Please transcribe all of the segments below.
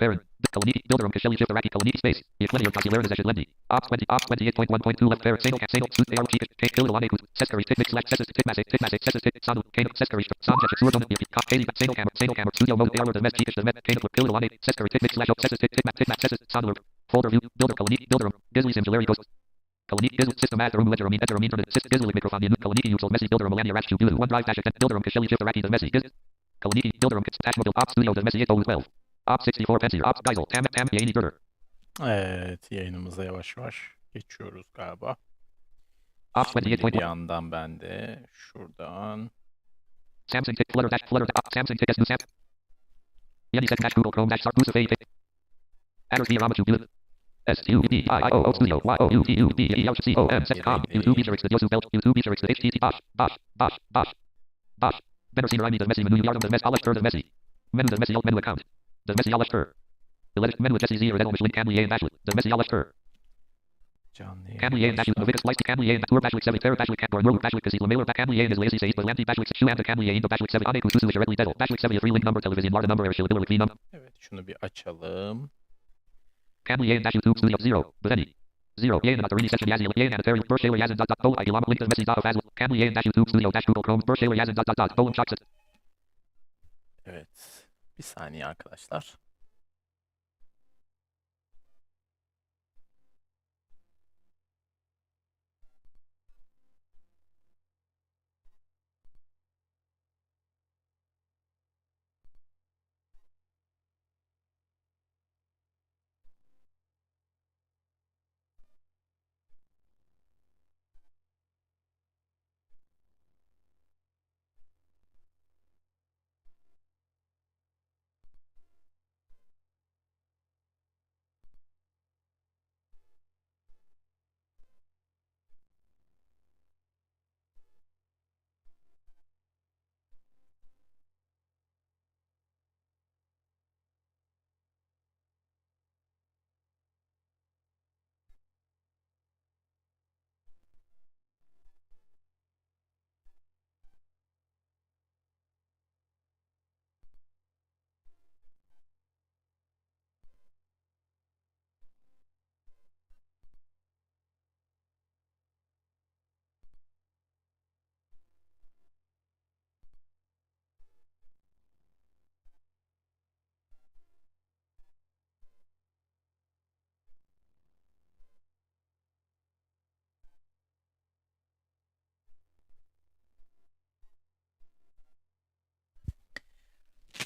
Parent. Kaliniki. Bilderung. Kasheli. Shivaraki. Kaliniki. Space. Euclidean. Kasilaran. Zesh. Lendi. Op 20. Op 28.1.2. Left. Parent. Single. Single. Suit. ARG. Kate. Kill. Ilane. Kut. Seskari. Tick. Select. Sesis. Tick. Massive. Tick. Massive. Sesis. Tick. Sanu. Kate. Seskari. Sanjek. Surajun. Yuki. Kop. Katie. Single camera. Single camera. Studio mode. Error. The mess. Cheetish. The mess. Kate. Kill. Ilane. Seskari. Tick. Mix. Slash. Sesis. Tick. Tick. Tick. Sesis. Sanu. Folder view. Builder. Kaliniki. Bilderung. Disney. Simulary. Ghost. Kaliniki Gizzle System Master Room Ledger Amin Enter Amin Internet System Gizzle Microphone Yanu Kaliniki Usual Messi Builder Millennia Ratchu Bulu OneDrive Dash Extent Builder Kashili Shift Araki The Messi Gizzle Kaliniki Builder Kits Dash Mobile Ops Studio The Messi 812 Op 64 Pensir, Op Geisel, Tam Tam Yeni Girder. Evet, yayınımıza yavaş yavaş geçiyoruz galiba. Op Şimdi 28.1. bir yandan ben de şuradan Samsung Tick Flutter Dash Flutter Op Samsung Tick S New Sam. Yeni Set Dash Google Chrome Dash Start Boost Fade. Adders via Ramachu Bill. S U B I I O O Studio Y O U T U D E L C O M Set Com YouTube User X the Yosu Belt YouTube User X the HTT Bosh Bosh Bosh Bosh Bosh Better seen Rami the Messi Menu Yardum the Messi Alex Tur the Messi Menu the Messi alt menu account The Messi Alester. Iledisk menu Jesse Zero Edel Michelin Camlier and Ashley. The the Camlier and Ashley Novicus Light Camlier and Tour Bashwick Seven Terra Bashwick Camper Roller Bashwick Kazit Lamela Camlier and his lazy says Balanti Bashwick Shu and the Camlier in the Bashwick Seven Anek Ususu Directly Dedel Bashwick Seven Link Number Television Larda Number Erişil Bilir Clean Up. Evet şunu bir açalım. Camlier and Ashley Tube Zero. Blenny. Zero. Yay and Matarini Session Yazil. Yay and Atari. Bursh Shaler Yazin. Dot dot. Bola Ilama. Link to Messi. Dot of Azil. Dash YouTube Studio. Dash Google Chrome. Bursh Dot dot dot. Bola Choxit. Evet. Bir saniye arkadaşlar.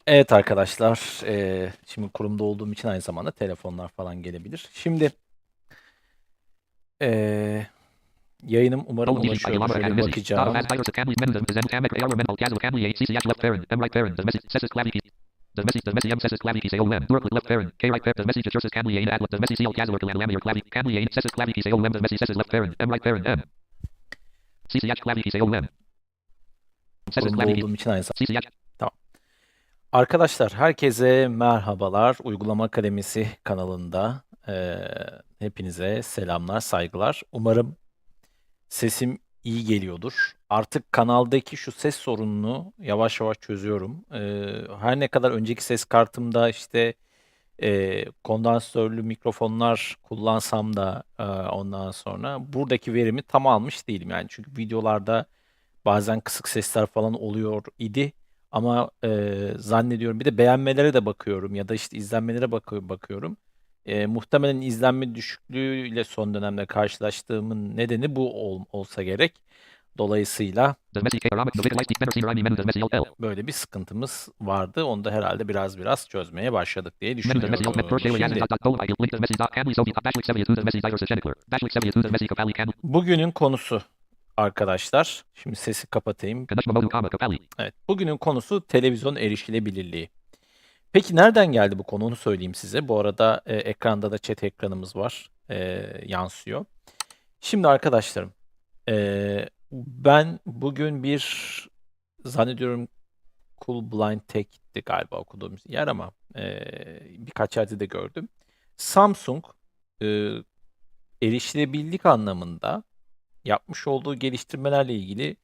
Evet arkadaşlar, eee, şimdi kurumda olduğum için aynı zamanda telefonlar falan gelebilir. Şimdi eee, yayınım umarım ulaşıyor. Şöyle bakacağım. The Messi the Messi M Sessis Claviki say OM Durk left parent K right parent the Messi Churches Camly A and Atlet the Messi CL Kazil Kalan Lamier Claviki Camly A Sessis Claviki say OM the Messi Sessis left parent M right parent M CCH Claviki say OM olduğum için aynı zamanda. CCH Arkadaşlar herkese merhabalar. Uygulama Akademisi kanalında eee, hepinize selamlar, saygılar. Umarım sesim iyi geliyordur. Artık kanaldaki şu ses sorununu yavaş yavaş çözüyorum. Eee, her ne kadar önceki ses kartımda işte eee kondansatörlü mikrofonlar kullansam da eee, ondan sonra buradaki verimi tam almış değilim. Yani çünkü videolarda bazen kısık sesler falan oluyor idi. Ama eee, zannediyorum bir de beğenmelere de bakıyorum ya da işte izlenmelere bakı- bakıyorum. Eee, muhtemelen izlenme düşüklüğüyle son dönemde karşılaştığımın nedeni bu ol- olsa gerek. Dolayısıyla the the Light Seen Menu the L böyle bir sıkıntımız vardı. Onu da herhalde biraz biraz çözmeye başladık diye Menu the düşünüyorum. Şimdi dot dot Bo I Link the Messi dot Camly Sophie Bashlik 72 the Messi Dyer Sechenikler Bashlik 72 the Messi Kapali Cam bugünün konusu arkadaşlar. Şimdi sesi kapatayım. Evet, bugünün konusu televizyon erişilebilirliği. Peki nereden geldi bu konu onu söyleyeyim size. Bu arada e, ekranda da chat ekranımız var. E, yansıyor. Şimdi arkadaşlarım e, ben bugün bir zannediyorum Cool Blind Tech'ti galiba okuduğum yer ama e, birkaç yerde de gördüm. Samsung e, erişilebilirlik anlamında yapmış olduğu geliştirmelerle ilgili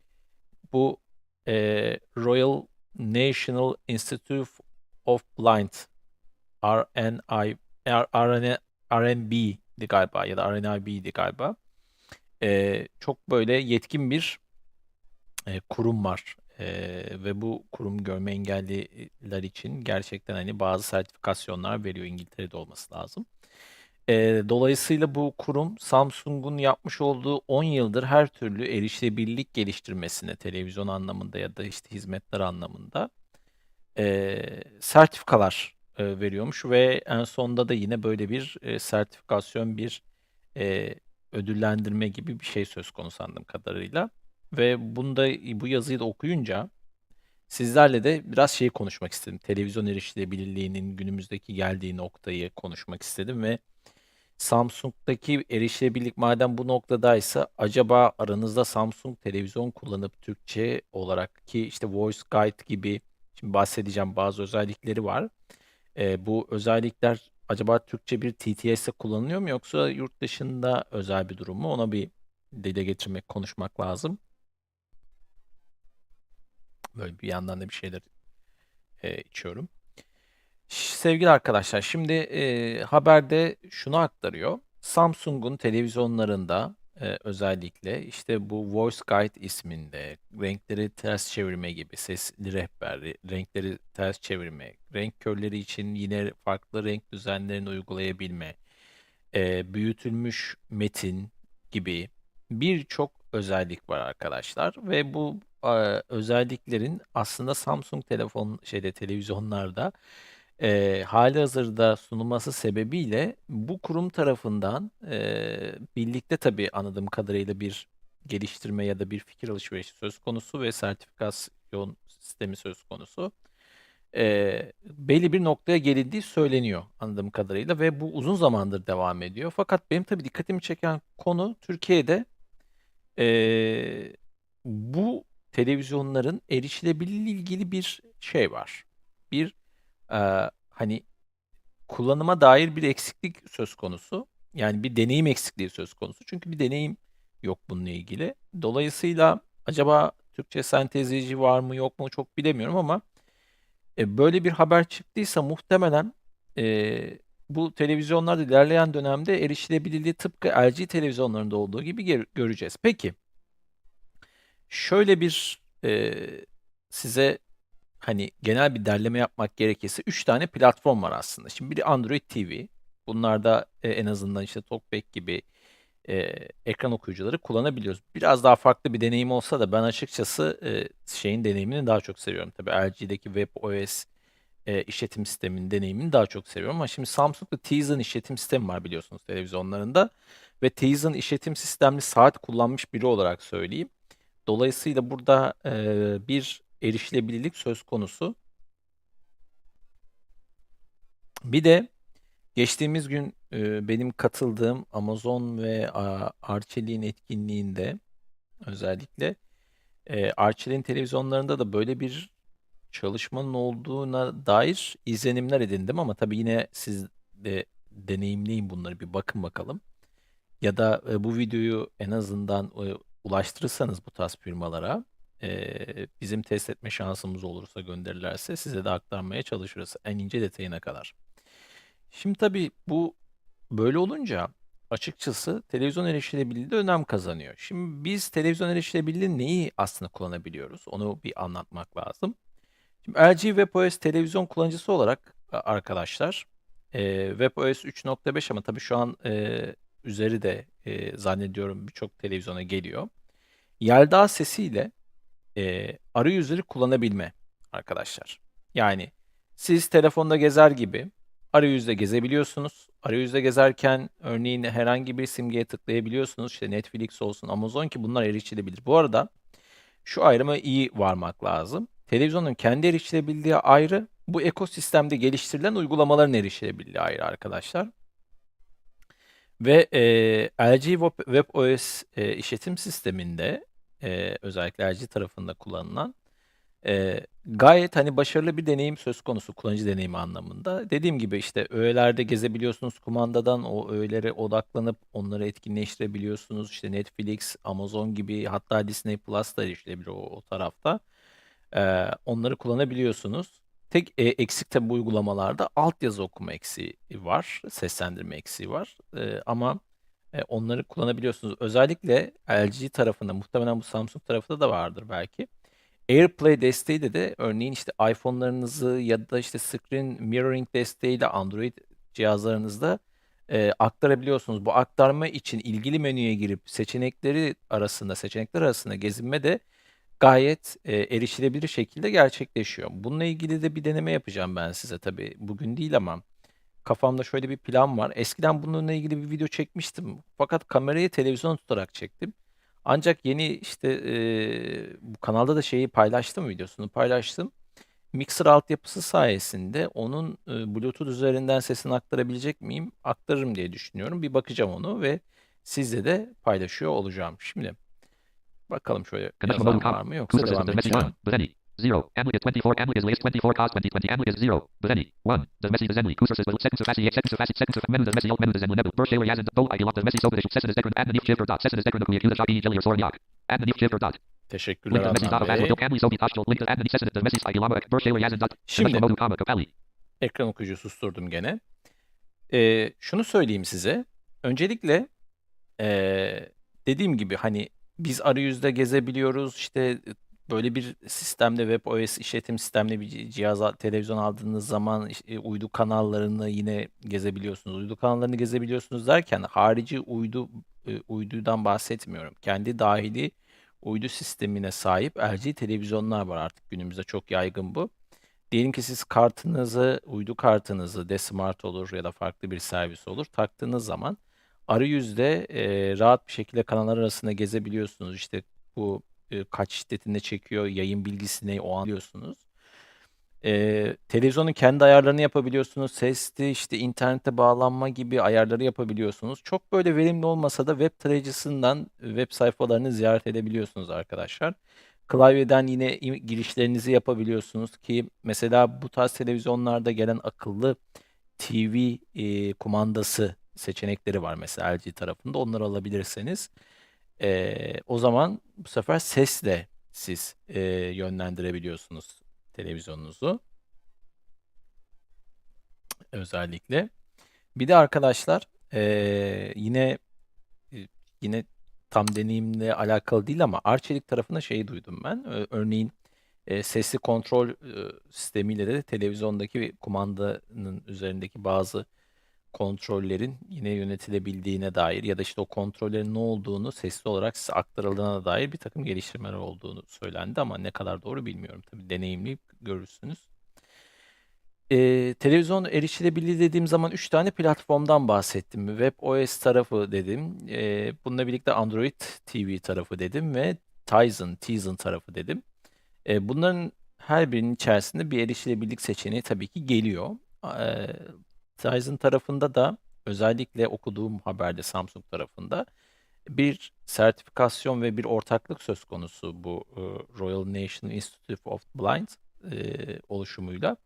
bu e, Royal National Institute of Blind RNI RN RNB'di galiba ya da RNIB'di galiba. Ee, çok böyle yetkin bir e, kurum var. Ee, ve bu kurum görme engelliler için gerçekten hani bazı sertifikasyonlar veriyor. İngiltere'de olması lazım. Ee, dolayısıyla bu kurum Samsung'un yapmış olduğu 10 yıldır her türlü erişilebilirlik geliştirmesine televizyon anlamında ya da işte hizmetler anlamında e, sertifikalar e, veriyormuş ve en sonunda da yine böyle bir e, sertifikasyon bir e, ödüllendirme gibi bir şey söz konusu anladığım kadarıyla. Ve bunda bu yazıyı da okuyunca sizlerle de biraz şeyi konuşmak istedim. Televizyon erişilebilirliğinin günümüzdeki geldiği noktayı konuşmak istedim ve Samsung'daki erişilebilirlik madem bu noktadaysa acaba aranızda Samsung televizyon kullanıp Türkçe olarak ki işte Voice Guide gibi şimdi bahsedeceğim bazı özellikleri var. Ee, bu özellikler acaba Türkçe bir TTS'e kullanılıyor mu yoksa yurt dışında özel bir durum mu? Ona bir dile getirmek, konuşmak lazım. Böyle bir yandan da bir şeyler e, içiyorum. Sevgili arkadaşlar, şimdi e, haberde şunu aktarıyor. Samsung'un televizyonlarında e, özellikle işte bu Voice Guide isminde renkleri ters çevirme gibi sesli rehber, renkleri ters çevirme, renk körleri için yine farklı renk düzenlerini uygulayabilme, e, büyütülmüş metin gibi birçok özellik var arkadaşlar ve bu e, özelliklerin aslında Samsung telefon şeyde televizyonlarda e, halihazırda sunulması sebebiyle bu kurum tarafından e, birlikte tabii anladığım kadarıyla bir geliştirme ya da bir fikir alışverişi söz konusu ve sertifikasyon sistemi söz konusu. E, belli bir noktaya gelindiği söyleniyor anladığım kadarıyla ve bu uzun zamandır devam ediyor. Fakat benim tabii dikkatimi çeken konu Türkiye'de e, bu televizyonların erişilebilirliği ilgili bir şey var. Bir e, hani kullanıma dair bir eksiklik söz konusu. Yani bir deneyim eksikliği söz konusu. Çünkü bir deneyim yok bununla ilgili. Dolayısıyla acaba Türkçe sentezleyici var mı yok mu çok bilemiyorum ama e, böyle bir haber çıktıysa muhtemelen e, bu televizyonlarda ilerleyen dönemde erişilebilirliği tıpkı LG televizyonlarında olduğu gibi gör- göreceğiz. Peki şöyle bir e, size hani genel bir derleme yapmak gerekirse 3 tane platform var aslında. Şimdi biri Android TV. Bunlarda e, en azından işte TalkBack gibi e, ekran okuyucuları kullanabiliyoruz. Biraz daha farklı bir deneyim olsa da ben açıkçası e, şeyin deneyimini daha çok seviyorum. Tabii LG'deki WebOS e, işletim sisteminin deneyimini daha çok seviyorum. Ama şimdi Samsung'da Tizen işletim sistemi var biliyorsunuz televizyonlarında. Ve Tizen işletim sistemli saat kullanmış biri olarak söyleyeyim. Dolayısıyla burada e, bir erişilebilirlik söz konusu. Bir de geçtiğimiz gün e, benim katıldığım Amazon ve Arçelik'in etkinliğinde özellikle e, Arçelik'in televizyonlarında da böyle bir çalışmanın olduğuna dair izlenimler edindim ama tabii yine siz de deneyimleyin bunları bir bakın bakalım. Ya da e, bu videoyu en azından e, ulaştırırsanız bu tarz e, bizim test etme şansımız olursa gönderirlerse size de aktarmaya çalışırız en ince detayına kadar. Şimdi tabii bu böyle olunca açıkçası televizyon erişilebilirliği de önem kazanıyor. Şimdi biz televizyon erişilebilirliği neyi aslında kullanabiliyoruz? Onu bir anlatmak lazım. Şimdi LG WebOS televizyon kullanıcısı olarak a- arkadaşlar e, WebOS 3.5 ama tabii şu an e, üzeri de e, zannediyorum birçok televizyona geliyor. Yelda sesiyle e, arayüzleri kullanabilme arkadaşlar. Yani siz telefonda gezer gibi arayüzde gezebiliyorsunuz. Arayüzde gezerken örneğin herhangi bir simgeye tıklayabiliyorsunuz. İşte Netflix olsun, Amazon ki bunlar erişilebilir. Bu arada şu ayrıma iyi varmak lazım. Televizyonun kendi erişilebildiği ayrı, bu ekosistemde geliştirilen uygulamaların erişilebildiği ayrı arkadaşlar. Ve e, LG Web- WebOS e, işletim sisteminde e, özellikle LG tarafında kullanılan e, gayet hani başarılı bir deneyim söz konusu kullanıcı deneyimi anlamında. Dediğim gibi işte öğelerde gezebiliyorsunuz kumandadan o öğelere odaklanıp onları etkinleştirebiliyorsunuz. İşte Netflix, Amazon gibi hatta Disney Plus da erişilebilir o, o tarafta. E, onları kullanabiliyorsunuz. Tek e, eksik tabi uygulamalarda altyazı okuma eksiği var, seslendirme eksiği var. E, ama e, onları kullanabiliyorsunuz. Özellikle LG tarafında, muhtemelen bu Samsung tarafında da vardır belki. AirPlay desteği de de örneğin işte iPhone'larınızı ya da işte screen mirroring desteğiyle Android cihazlarınızda e, aktarabiliyorsunuz. Bu aktarma için ilgili menüye girip seçenekleri arasında, seçenekler arasında gezinme de gayet e, erişilebilir şekilde gerçekleşiyor. Bununla ilgili de bir deneme yapacağım ben size tabii. Bugün değil ama kafamda şöyle bir plan var. Eskiden bununla ilgili bir video çekmiştim. Fakat kamerayı televizyon tutarak çektim. Ancak yeni işte e, bu kanalda da şeyi paylaştım videosunu paylaştım. Mixer altyapısı sayesinde onun e, Bluetooth üzerinden sesini aktarabilecek miyim? Aktarırım diye düşünüyorum. Bir bakacağım onu ve sizle de paylaşıyor olacağım. Şimdi bakalım şöyle yazan var mı yoksa devam edeceğim. 1. Bethany. 0. Amplius 24. Amplius latest 24. Cos 2020. Amplius 0. Bethany. 1. Does Messi Zenly. Cooper system. Seconds of Fassi. Seconds of Fassi. Seconds of Menu. Does Messi. Menu. Does Zenly. Burst Shaler Yazin. Dol. ID. Lock. Does Messi. Soap. Session. Dekran. Admin. If. Shifter. Dot. Session. Dekran. Kuya. Kuya. Shaki. Jelly. Or Sornyak. Admin. If. Shifter. Dot. Teşekkürler. Adnan. Şimdi ekran okuyucu susturdum gene. Ee, şunu söyleyeyim size. Öncelikle ee, dediğim gibi hani biz arayüzde gezebiliyoruz. İşte böyle bir sistemde web OS işletim sistemli bir ci- cihaz al- televizyon aldığınız zaman işte, uydu kanallarını yine gezebiliyorsunuz. Uydu kanallarını gezebiliyorsunuz derken harici uydu e, uydudan bahsetmiyorum. Kendi dahili uydu sistemine sahip LG televizyonlar var artık günümüzde çok yaygın bu. Diyelim ki siz kartınızı, uydu kartınızı, Desmart olur ya da farklı bir servis olur taktığınız zaman arayüzde e, rahat bir şekilde kanallar arasında gezebiliyorsunuz. İşte bu e, kaç şiddetinde çekiyor, yayın bilgisini o an biliyorsunuz. E, televizyonun kendi ayarlarını yapabiliyorsunuz. Sesli, işte internete bağlanma gibi ayarları yapabiliyorsunuz. Çok böyle verimli olmasa da web tarayıcısından web sayfalarını ziyaret edebiliyorsunuz arkadaşlar. Klavyeden yine girişlerinizi yapabiliyorsunuz ki mesela bu tarz televizyonlarda gelen akıllı TV e, kumandası seçenekleri var mesela LG tarafında. Onları alabilirseniz e, o zaman bu sefer sesle siz e, yönlendirebiliyorsunuz televizyonunuzu özellikle. Bir de arkadaşlar e, yine e, yine tam deneyimle alakalı değil ama Arçelik tarafında şeyi duydum ben. Örneğin e, sesli kontrol e, sistemiyle de televizyondaki kumandanın üzerindeki bazı kontrollerin yine yönetilebildiğine dair ya da işte o kontrollerin ne olduğunu sesli olarak size aktarıldığına dair bir takım geliştirmeler olduğunu söylendi ama ne kadar doğru bilmiyorum. Tabii deneyimleyip görürsünüz. Ee, televizyon erişilebilir dediğim zaman 3 tane platformdan bahsettim. Web OS tarafı dedim. Ee, bununla birlikte Android TV tarafı dedim ve Tizen, Tizen tarafı dedim. Ee, bunların her birinin içerisinde bir erişilebilirlik seçeneği tabii ki geliyor. Ee, Tizen tarafında da özellikle okuduğum haberde Samsung tarafında bir sertifikasyon ve bir ortaklık söz konusu bu e, Royal National Institute of Blind e, oluşumuyla.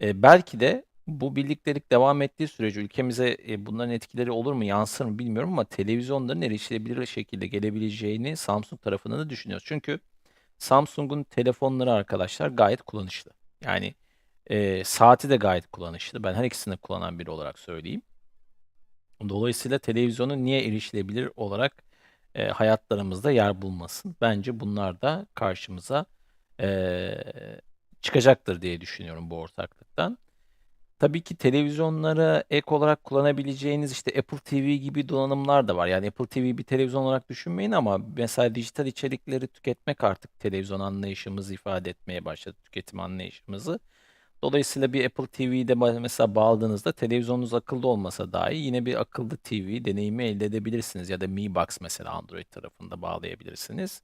E, belki de bu birliktelik devam ettiği sürece ülkemize e, bunların etkileri olur mu, yansır mı bilmiyorum ama televizyonların erişilebilir şekilde gelebileceğini Samsung tarafından da düşünüyoruz. Çünkü Samsung'un telefonları arkadaşlar gayet kullanışlı. Yani e, saati de gayet kullanışlı. Ben her ikisini kullanan biri olarak söyleyeyim. Dolayısıyla televizyonun niye erişilebilir olarak e, hayatlarımızda yer bulmasın? Bence bunlar da karşımıza e, çıkacaktır diye düşünüyorum bu ortaklıktan. Tabii ki televizyonlara ek olarak kullanabileceğiniz işte Apple TV gibi donanımlar da var. Yani Apple TV bir televizyon olarak düşünmeyin ama mesela dijital içerikleri tüketmek artık televizyon anlayışımızı ifade etmeye başladı, tüketim anlayışımızı. Dolayısıyla bir Apple TV'de mesela bağladığınızda televizyonunuz akıllı olmasa dahi yine bir akıllı TV deneyimi elde edebilirsiniz. Ya da Mi Box mesela Android tarafında bağlayabilirsiniz.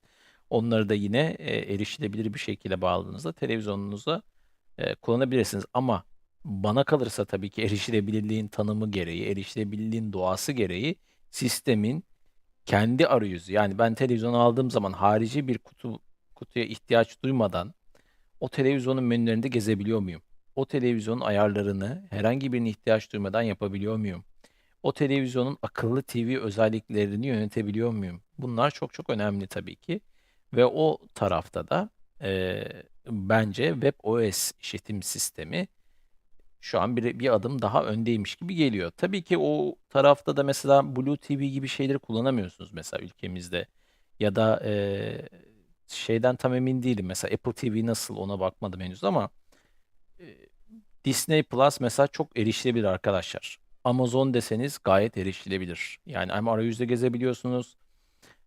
Onları da yine e, erişilebilir bir şekilde bağladığınızda televizyonunuza e, kullanabilirsiniz. Ama bana kalırsa tabii ki erişilebilirliğin tanımı gereği, erişilebilirliğin doğası gereği sistemin kendi arayüzü. Yani ben televizyon aldığım zaman harici bir kutu kutuya ihtiyaç duymadan o televizyonun menülerinde gezebiliyor muyum? O televizyonun ayarlarını herhangi birine ihtiyaç duymadan yapabiliyor muyum? O televizyonun akıllı TV özelliklerini yönetebiliyor muyum? Bunlar çok çok önemli tabii ki. Ve o tarafta da e, bence WebOS işletim sistemi şu an bir, bir adım daha öndeymiş gibi geliyor. Tabii ki o tarafta da mesela Blue TV gibi şeyleri kullanamıyorsunuz mesela ülkemizde. Ya da e, şeyden tam emin değilim. Mesela Apple TV nasıl ona bakmadım henüz ama e, Disney Plus mesela çok erişilebilir arkadaşlar. Amazon deseniz gayet erişilebilir. Yani hem arayüzde gezebiliyorsunuz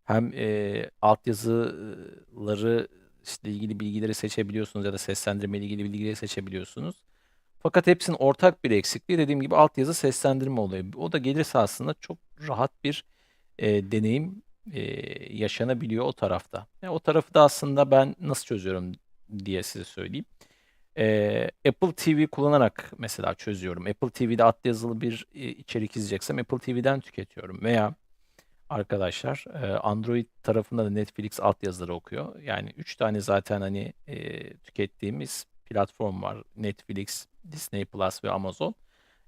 hem e, altyazıları işte ilgili bilgileri seçebiliyorsunuz ya da seslendirme ile ilgili bilgileri seçebiliyorsunuz. Fakat hepsinin ortak bir eksikliği dediğim gibi altyazı seslendirme olayı. O da gelirse aslında çok rahat bir e, deneyim e, yaşanabiliyor o tarafta. E, o tarafı da aslında ben nasıl çözüyorum diye size söyleyeyim. E, Apple TV kullanarak mesela çözüyorum. Apple TV'de altyazılı bir e, içerik izleyeceksem Apple TV'den tüketiyorum. Veya arkadaşlar e, Android tarafında da Netflix altyazıları okuyor. Yani 3 tane zaten hani e, tükettiğimiz platform var. Netflix, Disney Plus ve Amazon.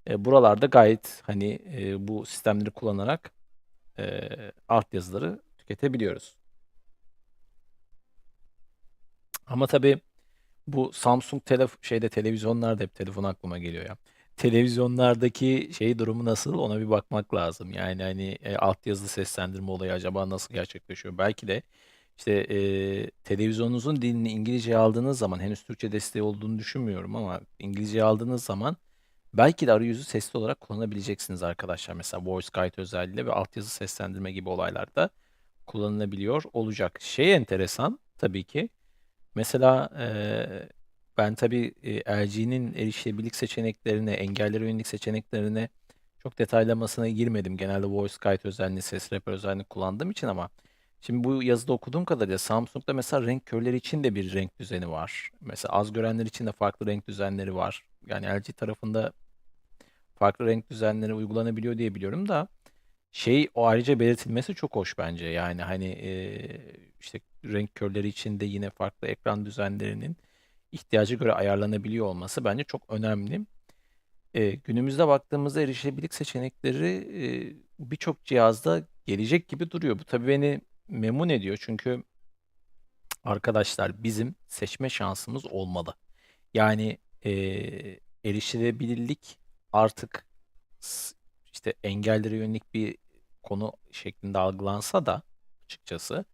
E, buralarda gayet hani e, bu sistemleri kullanarak e, altyazıları tüketebiliyoruz. Ama tabii bu Samsung telef şeyde televizyonlarda hep telefon aklıma geliyor ya. Televizyonlardaki şey durumu nasıl ona bir bakmak lazım. Yani hani e, altyazılı seslendirme olayı acaba nasıl gerçekleşiyor? Belki de işte e, televizyonunuzun dilini İngilizceye aldığınız zaman henüz Türkçe desteği olduğunu düşünmüyorum ama İngilizceye aldığınız zaman belki de arayüzü sesli olarak kullanabileceksiniz arkadaşlar. Mesela voice guide özelliğiyle ve altyazı seslendirme gibi olaylarda kullanılabiliyor olacak. Şey enteresan tabii ki. Mesela e, ben tabii e, LG'nin erişilebilirlik seçeneklerine, engellere yönelik seçeneklerine çok detaylamasına girmedim. Genelde voice guide özelliğini, ses rehber özelliğini kullandığım için ama Şimdi bu yazıda okuduğum kadarıyla Samsung'da mesela renk körleri için de bir renk düzeni var. Mesela az görenler için de farklı renk düzenleri var. Yani LG tarafında farklı renk düzenleri uygulanabiliyor diye biliyorum da şey o ayrıca belirtilmesi çok hoş bence. Yani hani e, işte renk körleri için de yine farklı ekran düzenlerinin ihtiyaca göre ayarlanabiliyor olması bence çok önemli. E, günümüzde baktığımızda erişilebilirlik seçenekleri e, birçok cihazda gelecek gibi duruyor. Bu tabii beni memnun ediyor çünkü arkadaşlar bizim seçme şansımız olmalı. Yani e, erişilebilirlik artık işte engellere yönelik bir konu şeklinde algılansa da açıkçası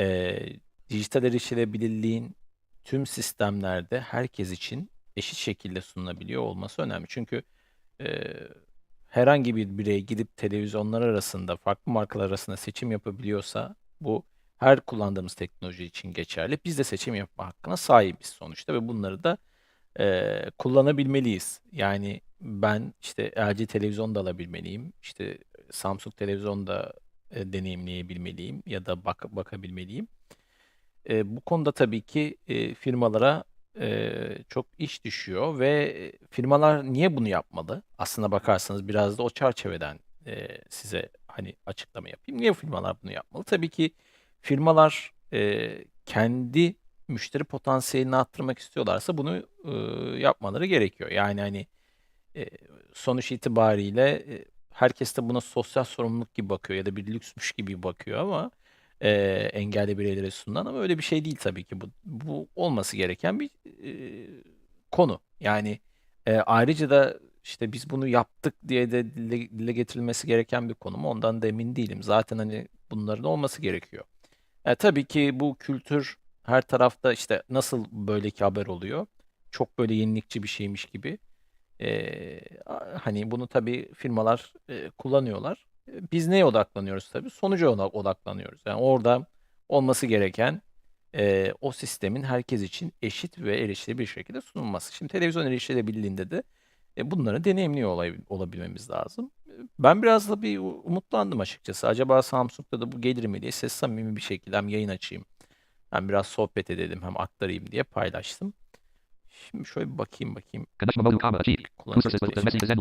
e, dijital erişilebilirliğin tüm sistemlerde herkes için eşit şekilde sunulabiliyor olması önemli. Çünkü e, herhangi bir birey gidip televizyonlar arasında, farklı markalar arasında seçim yapabiliyorsa bu her kullandığımız teknoloji için geçerli. Biz de seçim yapma hakkına sahibiz sonuçta ve bunları da e, kullanabilmeliyiz. Yani ben işte LG televizyon da alabilmeliyim. İşte Samsung televizyon da e, deneyimleyebilmeliyim ya da bak bakabilmeliyim. E, bu konuda tabii ki e, firmalara e, çok iş düşüyor ve firmalar niye bunu yapmalı? Aslına bakarsanız biraz da o çerçeveden e, size hani açıklama yapayım. Niye firmalar bunu yapmalı? Tabii ki firmalar e, kendi müşteri potansiyelini arttırmak istiyorlarsa bunu e, yapmaları gerekiyor. Yani hani e, sonuç itibariyle e, herkes de buna sosyal sorumluluk gibi bakıyor ya da bir lüksmüş gibi bakıyor ama e, engelli bireylere sunulan ama öyle bir şey değil tabii ki bu bu olması gereken bir e, konu. Yani e, ayrıca da işte biz bunu yaptık diye de dile, dile getirilmesi gereken bir konu mu ondan da emin değilim. Zaten hani bunların olması gerekiyor. E, tabii ki bu kültür her tarafta işte nasıl böyle ki haber oluyor? Çok böyle yenilikçi bir şeymiş gibi. E, a- hani bunu tabii firmalar e, kullanıyorlar. Biz neye odaklanıyoruz tabii? Sonuca oda- odaklanıyoruz. Yani orada olması gereken e, o sistemin herkes için eşit ve erişilebilir şekilde sunulması. Şimdi televizyon erişilebildiğinde de e, bunları deneyimliyor olay, olabilmemiz lazım. Ben biraz da bir umutlandım açıkçası. Acaba Samsung'da da bu gelir mi diye ses samimi bir şekilde hem yayın açayım hem biraz sohbet edelim hem aktarayım diye paylaştım. Şimdi şöyle bir bakayım bakayım.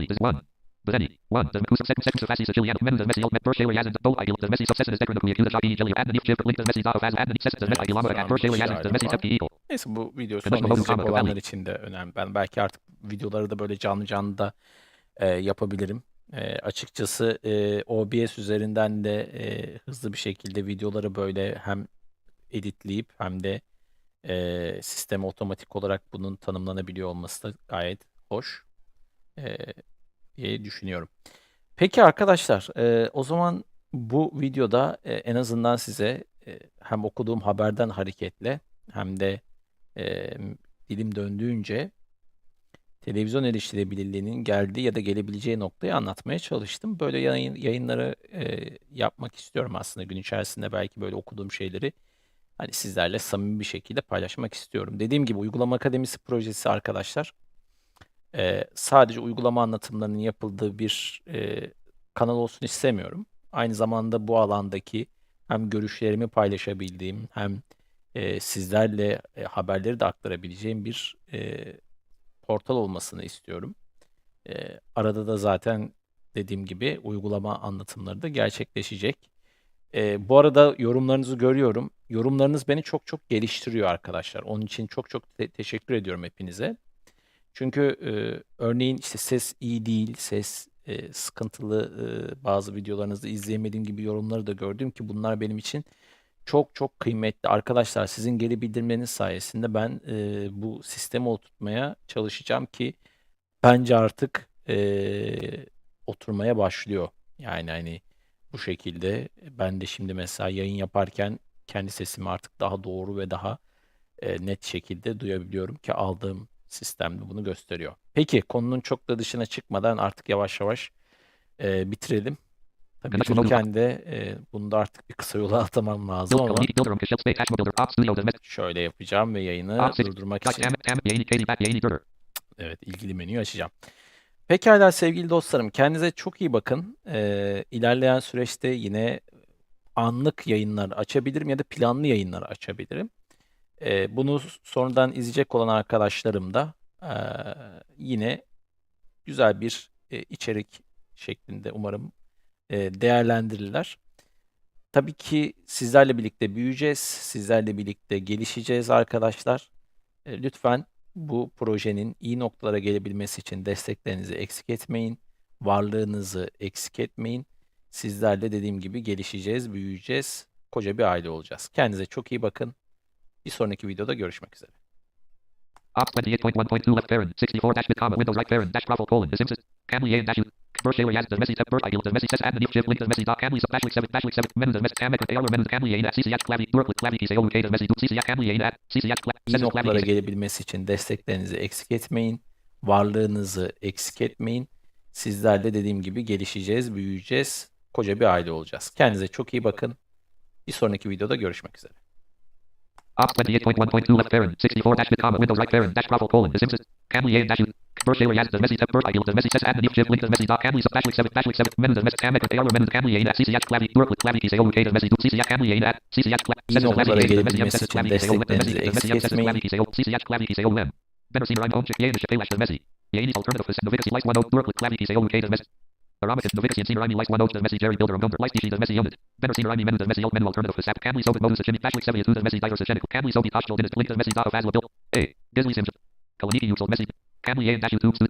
İs one. Does Kuser second second Safasi Siciliano, men does Messi Ultimate Bershayla Yazan, Bo Ideal, does Messi Success is Dekran Kuya Kuya Shaki Jelly, the Chiv, link does Messi Zao Faz, and the Success does Messi Ilama, and Bershayla Yazan, does Messi Tepki Eagle. Neyse bu video mode, izleyecek olanlar için de önemli. Ben belki artık videoları da böyle canlı canlı da e, yapabilirim. E, açıkçası e, OBS üzerinden de e, hızlı bir şekilde videoları böyle hem editleyip hem de Eee sisteme otomatik olarak bunun tanımlanabiliyor olması da gayet hoş eee, diye düşünüyorum. Peki arkadaşlar, eee, o zaman bu videoda eee, en azından size eee, hem okuduğum haberden hareketle hem de eee, dilim döndüğünce televizyon erişilebilirliğinin geldiği ya da gelebileceği noktayı anlatmaya çalıştım. Böyle yayın, yayınları eee, yapmak istiyorum aslında gün içerisinde belki böyle okuduğum şeyleri hani sizlerle samimi bir şekilde paylaşmak istiyorum. Dediğim gibi Uygulama Akademisi projesi arkadaşlar eee, sadece uygulama anlatımlarının yapıldığı bir eee, kanal olsun istemiyorum. Aynı zamanda bu alandaki hem görüşlerimi paylaşabildiğim hem eee, sizlerle e, haberleri de aktarabileceğim bir eee, portal olmasını istiyorum. Eee, arada da zaten dediğim gibi uygulama anlatımları da gerçekleşecek. Eee, bu arada yorumlarınızı görüyorum. Yorumlarınız beni çok çok geliştiriyor arkadaşlar. Onun için çok çok te- teşekkür ediyorum hepinize. Çünkü eee, örneğin işte ses iyi değil, ses eee, sıkıntılı eee, bazı videolarınızda izleyemediğim gibi yorumları da gördüm ki bunlar benim için çok çok kıymetli. Arkadaşlar sizin geri bildirimleriniz sayesinde ben eee, bu sistemi oturtmaya çalışacağım ki bence artık eee, oturmaya başlıyor. Yani hani bu şekilde ben de şimdi mesela yayın yaparken kendi sesimi artık daha doğru ve daha e, net şekilde duyabiliyorum ki aldığım sistemde bunu gösteriyor. Peki konunun çok da dışına çıkmadan artık yavaş yavaş e, bitirelim. Tabii bitirirken de e, bunu da artık bir kısa yola atamam lazım ama şöyle yapacağım ve yayını durdurmak için. Evet, ilgili menüyü açacağım. Pekala sevgili dostlarım, kendinize çok iyi bakın. Ee, ilerleyen süreçte yine anlık yayınlar açabilirim ya da planlı yayınlar açabilirim. Ee, bunu sonradan izleyecek olan arkadaşlarım da eee, yine güzel bir e, içerik şeklinde umarım e, değerlendirirler. Tabii ki sizlerle birlikte büyüyeceğiz, sizlerle birlikte gelişeceğiz arkadaşlar. E, Lütfen bu projenin iyi noktalara gelebilmesi için desteklerinizi eksik etmeyin. Varlığınızı eksik etmeyin. Sizlerle dediğim gibi gelişeceğiz, büyüyeceğiz. Koca bir aile olacağız. Kendinize çok iyi bakın. Bir sonraki videoda görüşmek üzere. Ops 28.1.2 left parent. 64 dash comma Windows right parent dash profile colon. The Simpsons. Camly A dash U. Birth Shaler Yaz does Messi birth ideal does Messi says the new shift link does Messi dot Camly sub dash 7 dash 7 menu does Messi Tam Ekran AR menu Camly A at CCH Clavi Durk with Clavi Kise OK does Messi do CCH Camly A at CCH Clavi iyi Says noktalara gelebilmesi için desteklerinizi eksik etmeyin. Varlığınızı eksik etmeyin. Sizlerle dediğim gibi gelişeceğiz, büyüyeceğiz. Koca bir aile olacağız. Kendinize çok iyi bakın. Bir sonraki videoda görüşmek üzere. Ops 28.1.2 left parent. 64 dash comma Windows right parent dash profile colon. The Simpsons. Camly A dash U. Birth Shaler Yaz does Messi tep birth ideal does Messi says add the new shift link does Messi dot Camly sub dash 7 dash 7 menu does Messi Tam Ekran AR menu Camly A at CCH Clavi Durk with Clavi Kise OK does Messi do CCH Camly A at CCH Clavi İyi says noktalara Clavi Kise does Messi M gelebilmesi says için Clavi Kise O does desteklerinizi Messi does Messi M eksik says etmeyin. Clavi Kise O CCH Clavi Kise O M. Better see I'm home check Yanish Kalash does Messi. Yanis alternative for Novitas Lice 1 0 Durk with Clavi Kise O OK does Messi. Aromatic Novitas and Senior Imi Lice 1 0 does Messi Jerry Builder Number Lice Species does Messi Unit. Better Senior Imi Menu does Messi Alt Menu alternative for Sap Camly Sovic Moses Chimney Dash 7 does Messi Diverse Genical Camly Sovic Hostile Dinist Link does Messi Dot of Asla Build. A. Disney Sims. Kalaniki Util Messi. Camly A Dash YouTube